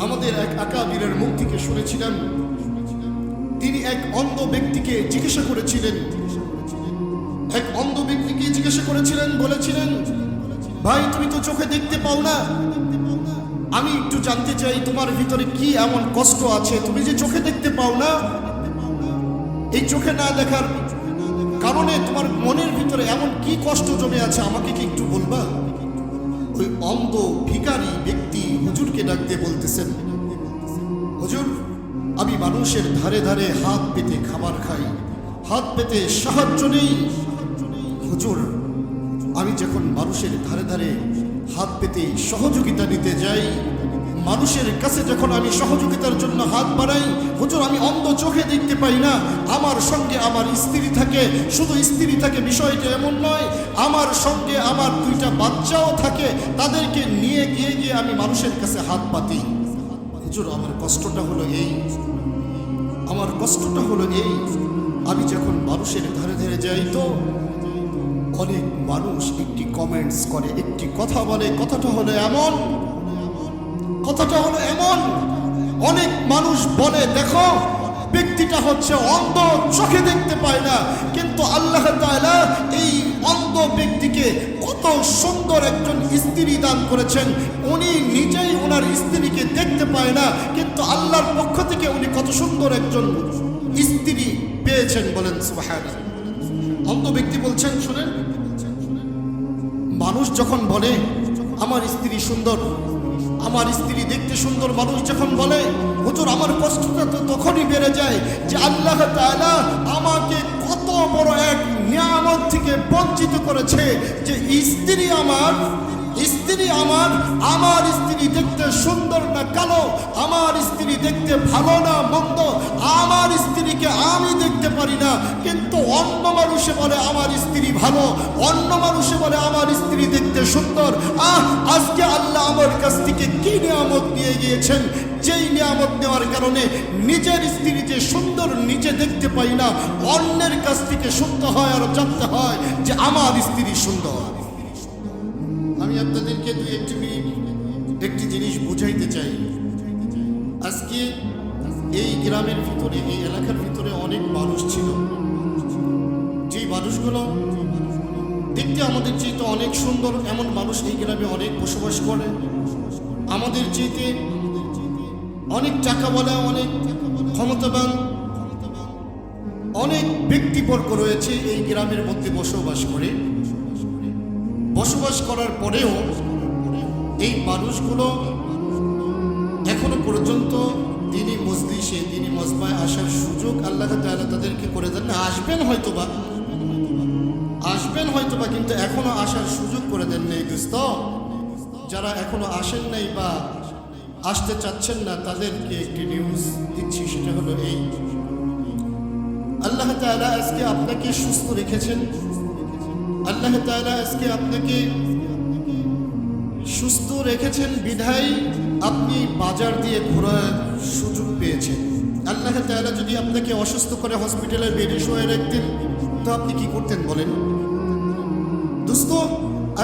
আমাদের এক আকাবিরের মুখ থেকে শুনেছিলাম। তিনি এক অন্ধ ব্যক্তিকে জিজ্ঞাসা করেছিলেন। এক অন্ধ ব্যক্তিকে জিজ্ঞাসা করেছিলেন, বলেছিলেন, ভাই, তুমি তো চোখে দেখতে পাও না। আমি একটু জানতে চাই, তোমার ভিতরে কি এমন কষ্ট আছে? তুমি যে চোখে দেখতে পাও না। এই চোখে না দেখার কারণে তোমার মনের ভিতরে এমন কি কষ্ট জমে আছে? আমাকে কি একটু বলবা? ওই অন্ধ ভিখারি ব্যক্তি হুজুরকে ডাকতে বলতেছেন, হুজুর, আমি মানুষের ধারে ধারে হাত পেতে খাবার খাই, হাত পেতে সাহায্য নেই। হুজুর, আমি যখন মানুষের ধারে ধারে হাত পেতে সহযোগিতা নিতে যাই মানুষের কাছে যখন আমি সহযোগিতার জন্য হাত বাড়াই, হুজুর, আমি অন্ধ চোখে দেখতে পাই না। আমার সঙ্গে আমার স্ত্রী থাকে। শুধু স্ত্রী থাকে, বিষয়টা এমন নয়। আমার সঙ্গে আমার দুইটা বাচ্চাও থাকে। তাদেরকে নিয়ে গিয়ে গিয়ে আমি মানুষের কাছে হাত পাতি হুজুর, আমার কষ্টটা হলো এই। আমার কষ্টটা হলো এই। আমি যখন মানুষের ধারে ধারে যাই তো, অনেক মানুষ একটি কমেন্টস করে, একটি কথা বলে, কথাটা হলো এমন কথাটা হলো এমন। অনেক মানুষ বলে, দেখো, ব্যক্তিটা হচ্ছে অন্ধ, চোখে দেখতে পায় না। কিন্তু আল্লাহ তাআলা এই অন্ধ ব্যক্তিকে কত সুন্দর একজন স্ত্রী দান করেছেন। উনি নিজেই ওনার স্ত্রীকে দেখতে পায় না, কিন্তু আল্লাহর পক্ষ থেকে উনি কত সুন্দর একজন স্ত্রী পেয়েছেন বলেন অন্ধ ব্যক্তি বলছেন, শুনেন। মানুষ যখন বলে, আমার স্ত্রী সুন্দর। আমার স্ত্রী দেখতে সুন্দর মানুষ যখন বলে, হুজুর, আমার কষ্টটা তো তখনই বেড়ে যায় যে আল্লাহ তাআলা আমাকে কত বড় এক নিয়ামত থেকে বঞ্চিত করেছে যে স্ত্রী আমার স্ত্রী আমার আমার স্ত্রী দেখতে সুন্দর না কালো, আমার স্ত্রী দেখতে ভালো না মন্দ, আমার স্ত্রীকে আমি দেখতে পারি না। কিন্তু অন্য মানুষে বলে, আমার স্ত্রী ভালো। অন্য মানুষে বলে, আমার সুন্দর। আহ, আজকে আল্লাহ আমার কাছ থেকে কি নিয়ামত নিয়ে গিয়েছেন? যেই নিয়ামত নেওয়ার কারণে নিজের স্ত্রী যে সুন্দর নিজে দেখতে পাই না, অন্যের কাছ থেকে শুনতে হয় আর জানতে হয় যে আমার স্ত্রী সুন্দর। আমি আপনাদেরকে দুই একটি একটি জিনিস বুঝাইতে চাই। আজকে এই গ্রামের ভিতরে, এই এলাকার ভিতরে অনেক মানুষ ছিল। যে মানুষগুলো দেখতে আমাদের চেয়ে অনেক সুন্দর, এমন মানুষ এই গ্রামে অনেক বসবাস করে। আমাদের চেয়েতে অনেক টাকা টাকাওয়ালা, অনেক ক্ষমতাবান, অনেক ব্যক্তিবর্গ রয়েছে এই গ্রামের মধ্যে বসবাস করে। বসবাস করার পরেও এই মানুষগুলো এখনও পর্যন্ত দিনী মজলিসে, দিনী মজমায় আসার সুযোগ আল্লাহ তাদেরকে করে দেন। আসবেন হয়তোবা। আসবেন হয়তো বা কিন্তু এখনও আসার সুযোগ করে দেন নেই দোস্ত যারা এখনও আসেন নাই বা আসতে চাচ্ছেন না, তাদেরকে একটি নিউজ দিচ্ছি, সেটা হলো এই। আল্লাহ তালা আজকে আপনাকে সুস্থ রেখেছেন। আল্লাহ তালা আজকে আপনাকে সুস্থ রেখেছেন, বিধায় আপনি বাজার দিয়ে ঘোরার সুযোগ পেয়েছেন। আল্লাহ তাআলা যদি আপনাকে অসুস্থ করে হসপিটালে বেডে শুয়ে রাখতেন, তো আপনি কি করতেন বলেন? দোস্ত,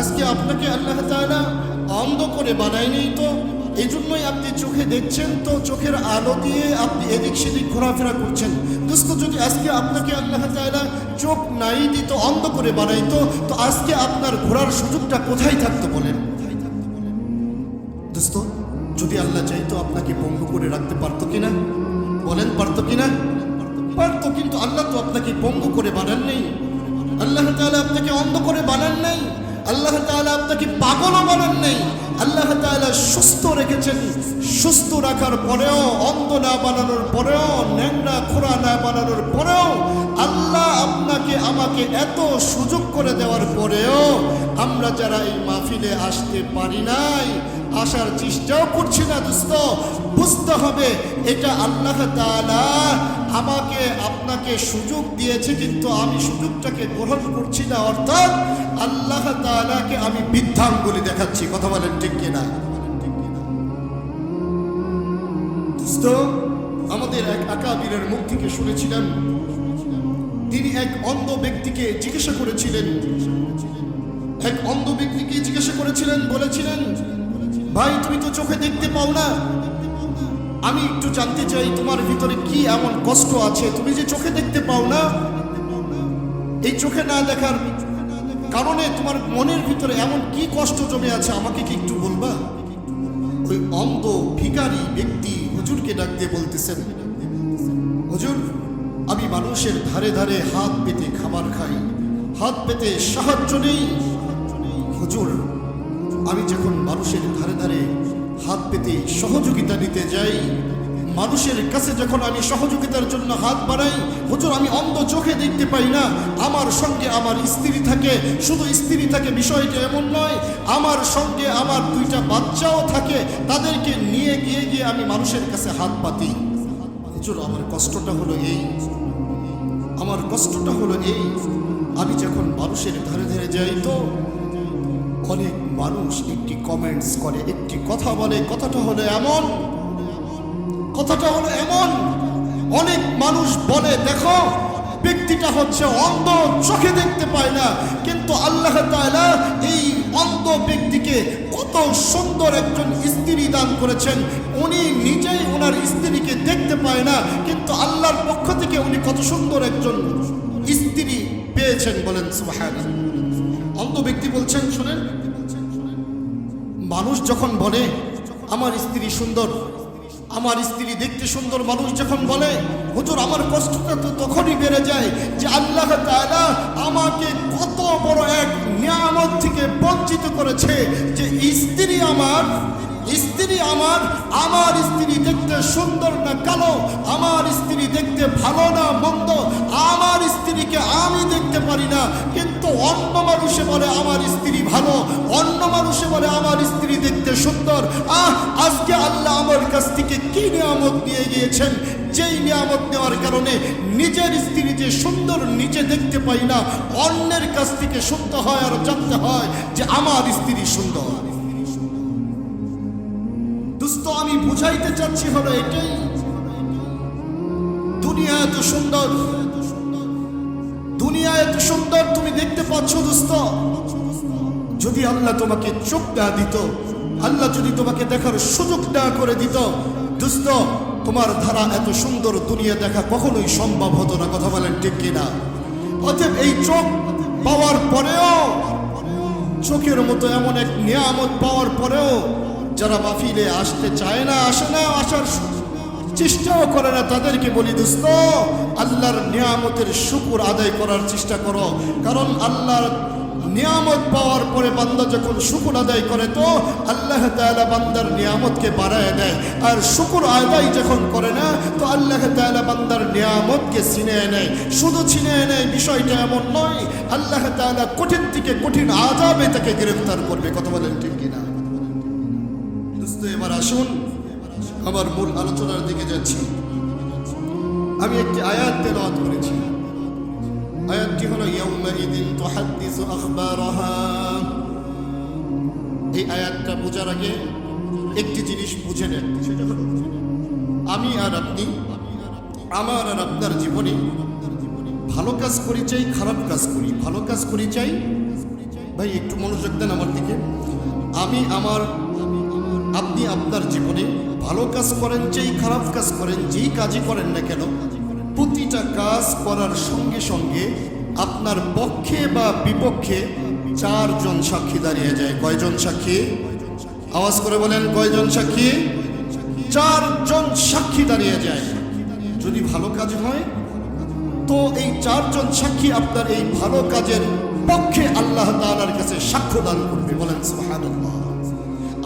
আজকে আপনাকে আল্লাহ তাআলা অন্ধ করে বানায়নি তো এই জন্যই আপনি চোখে দেখছেন তো, চোখের আলো দিয়ে আপনি এদিক সেদিক ঘোরাফেরা করছেন। দোস্ত, যদি আজকে আপনাকে আল্লাহ তাআলা চোখ নাই দিত অন্ধ করে বানাইতো তো আজকে আপনার ঘোরার সুযোগটা কোথায় থাকতো বলেন? দোস্ত, যদি আল্লাহ চাইতো আপনাকে পঙ্গু করে রাখতে পারতো কিনা? বলেন, পারতো কিনা? পারতো কিন্তু আল্লাহ তো আপনাকে পঙ্গু করে বানান নেই আল্লাহ তাআলা আপনাকে অন্ধ করে বানান নাই। আল্লাহ তাআলা আপনাকে পাগলও বানান নাই। আল্লাহ তাআলা সুস্থ রেখেছেন। সুস্থ রাখার পরেও, অন্ধ না বানানোর পরেও ন্যাংরা খোড়া না বানানোর পরেও, আল্লাহ আপনাকে আমাকে এত সুযোগ করে দেওয়ার পরেও আমরা যারা এই মাহফিলে আসতে পারি নাই আসার চেষ্টাও করছি না, দোস্ত। বুঝতে হবে, এটা আল্লাহ আমাকে, আপনাকে সুযোগ দিয়েছে, কিন্তু আমি সুযোগটাকে গ্রহণ করছি না। অর্থাৎ আল্লাহ তাআলাকে আমি বৃদ্ধাঙ্গুলি দেখাচ্ছি। কথা বলেন ঠিক কিনা আমাদের এক আকাবিরের মুখ থেকে শুনেছিলাম। তিনি এক অন্ধ ব্যক্তিকে জিজ্ঞাসা করেছিলেন। এক অন্ধ ব্যক্তিকে জিজ্ঞাসা করেছিলেন, বলেছিলেন ভাই, তুমি তো চোখে দেখতে পাও না। আমি একটু জানতে চাই, তোমার ভিতরে কি এমন কষ্ট আছে? তুমি যে চোখে দেখতে পাও না, এই চোখে না দেখার কারণে তোমার মনের ভিতরে এমন কি কষ্ট জমে আছে? আমাকে কি একটু বলবা? ওই অন্ধ, ভিখারি ব্যক্তি হুজুরকে ডাক দিয়ে বলতেছেন। হুজুর, আমি মানুষের ধারে ধারে হাত পেতে খাবার খাই। হাত পেতে সাহায্য নেই। হুজুর আমি যখন মানুষের ধারে ধারে হাত পেতে সহযোগিতা নিতে যাই, মানুষের কাছে যখন আমি সহযোগিতার জন্য হাত বাড়াই, হুজুর, আমি অন্ধ চোখে দেখতে পাই না। আমার সঙ্গে আমার স্ত্রী থাকে, শুধু স্ত্রী থাকে, বিষয়টা এমন নয়। আমার সঙ্গে আমার দুইটা বাচ্চাও থাকে, তাদেরকে নিয়ে গিয়ে গিয়ে আমি মানুষের কাছে হাত পাতি হুজুর, আমার কষ্টটা হলো এই। আমার কষ্টটা হলো এই। আমি যখন মানুষের ধারে ধারে যাই তো অনেক মানুষ একটি কমেন্টস করে, একটি কথা বলে, কথাটা হলো এমন, কথাটা হলো এমন। অনেক মানুষ বলে, দেখো, ব্যক্তিটা হচ্ছে অন্ধ, চোখে দেখতে পায় না। কিন্তু আল্লাহ তাআলা এই অন্ধ ব্যক্তিকে কত সুন্দর একজন স্ত্রী দান করেছেন। উনি নিজেই ওনার স্ত্রীকে দেখতে পায় না, কিন্তু আল্লাহর পক্ষ থেকে উনি কত সুন্দর একজন স্ত্রী পেয়েছেন বলেন, সুবহানাল্লাহ। অন্ধ ব্যক্তি বলছেন, শোনেন। মানুষ যখন বলে, আমার স্ত্রী সুন্দর, আমার স্ত্রী দেখতে সুন্দর মানুষ যখন বলে, হুজুর, আমার কষ্টটা তো তখনই বেড়ে যায় যে আল্লাহ তাআলা আমাকে কত বড় এক নিয়ামত থেকে বঞ্চিত করেছে যে স্ত্রী আমার স্ত্রী আমার আমার স্ত্রী দেখতে সুন্দর না কালো, আমার স্ত্রী দেখতে ভালো না মন্দ, আমার স্ত্রীকে আমি দেখতে পারি না, কিন্তু অন্য মানুষে বলে আমার স্ত্রী ভালো, অন্য মানুষে বলে আমার স্ত্রী দেখতে সুন্দর। আহ, আজকে আল্লাহ আমার কাছ থেকে কি নিয়ামত নিয়ে গিয়েছেন? যেই নিয়ামত নেওয়ার কারণে নিজের স্ত্রী যে সুন্দর নিজে দেখতে পাই না, অন্যের কাছ থেকে শুনতে হয় আর জানতে হয় যে আমার স্ত্রী সুন্দর। আমি বুঝাইতে চাচ্ছি হলো এটাই। দুনিয়া এত সুন্দর এত সুন্দর তুমি দেখতে পাচ্ছ, দোস্ত? যদি আল্লাহ তোমাকে চোখ না দিত, আল্লাহ যদি তোমাকে দেখার সুযোগ না করে দিত, দোস্ত, তোমার ধারা এত সুন্দর দুনিয়া দেখা কখনোই সম্ভব হতো না, কথা বলেন ঠিক কিনা? অতএব এই চোখ পাওয়ার পরেও, চোখের মতো এমন এক নিয়ামত পাওয়ার পরেও যারা মাহফিলে আসতে চায় না, আসে না, আসার চেষ্টাও করে না তাদেরকে বলি, দোস্ত, আল্লাহর নিয়ামতের শুকুর আদায় করার চেষ্টা করো। কারণ আল্লাহর নিয়ামত পাওয়ার পরে বান্দা যখন শুকুর আদায় করে তো আল্লাহ তাআলা বান্দার নিয়ামতকে বাড়ায় দেয়। আর শুকুর আদায় যখন করে না, তো আল্লাহ তাআলা বান্দার নিয়ামতকে ছিনিয়ে নেয়। শুধু ছিনিয়ে নেয়, বিষয়টা এমন নয়, আল্লাহ তাআলা কঠিন থেকে কঠিন আজাবে তাকে গ্রেফতার করবে। কথা বলেন ঠিক কিনা? দোস্ত, এবার আসুন। আমার মূল আলোচনার দিকে যাচ্ছি। আমি একটি আয়াত তেলাওয়াত করেছি। আয়াতটি হলো, ইয়াউমাইদিন তুহাদ্দিসু আখবারাহা। এই আয়াতটা বোঝার আগে একটি জিনিস বুঝে নেন, সেটা হলো, আমি আর আপনি, আমার আর আপনার জীবনে ভালো কাজ করি চাই, খারাপ কাজ করি। ভালো কাজ করি চাই? ভাই, একটু মনোযোগ দেন আমার দিকে। আমি আমার, আপনি আপনার জীবনে ভালো কাজ করেন, যেই খারাপ কাজ করেন, যেই কাজই করেন না কেন, প্রতিটা কাজ করার সঙ্গে সঙ্গে আপনার পক্ষে বা বিপক্ষে চারজন সাক্ষী দাঁড়িয়ে যায়। কয়জন সাক্ষী? আওয়াজ করে বলেন, কয়জন সাক্ষী? চারজন সাক্ষী দাঁড়িয়ে যায়। যদি ভালো কাজ হয়, তো এই চারজন সাক্ষী আপনার এই ভালো কাজের পক্ষে আল্লাহ তাআলার কাছে সাক্ষ্য দান করবে। বলেন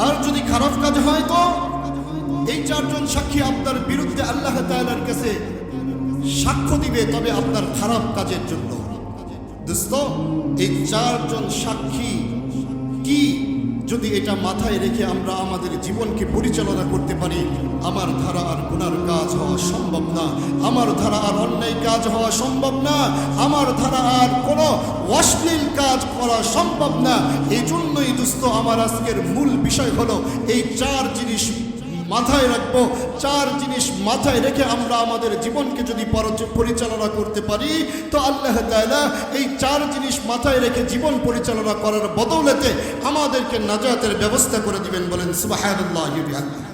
আর যদি খারাপ কাজ হয়, তো এই চারজন সাক্ষী আপনার বিরুদ্ধে আল্লাহ তাআলার কাছে সাক্ষ্য দিবে, তবে আপনার খারাপ কাজের জন্য। এই চারজন সাক্ষী কি যদি এটা মাথায় রেখে আমরা আমাদের জীবনকে পরিচালনা করতে পারি, আমার ধারা আর গুনার কাজ হওয়া সম্ভব না। আমার ধারা আর অন্যায় কাজ হওয়া সম্ভব না। আমার ধারা আর কোনো অশ্লীল কাজ করা সম্ভব না। এই জন্যই দোস্ত, আমার আজকের মূল বিষয় হলো এই চার জিনিস মাথায় রাখব। চার জিনিস মাথায় রেখে আমরা আমাদের জীবনকে যদি পর- পরিচালনা করতে পারি, তো আল্লাহ তাইলা এই চার জিনিস মাথায় রেখে জীবন পরিচালনা করার বদৌলতে আমাদেরকে নাজাতের ব্যবস্থা করে দিবেন বলেন সুবাহ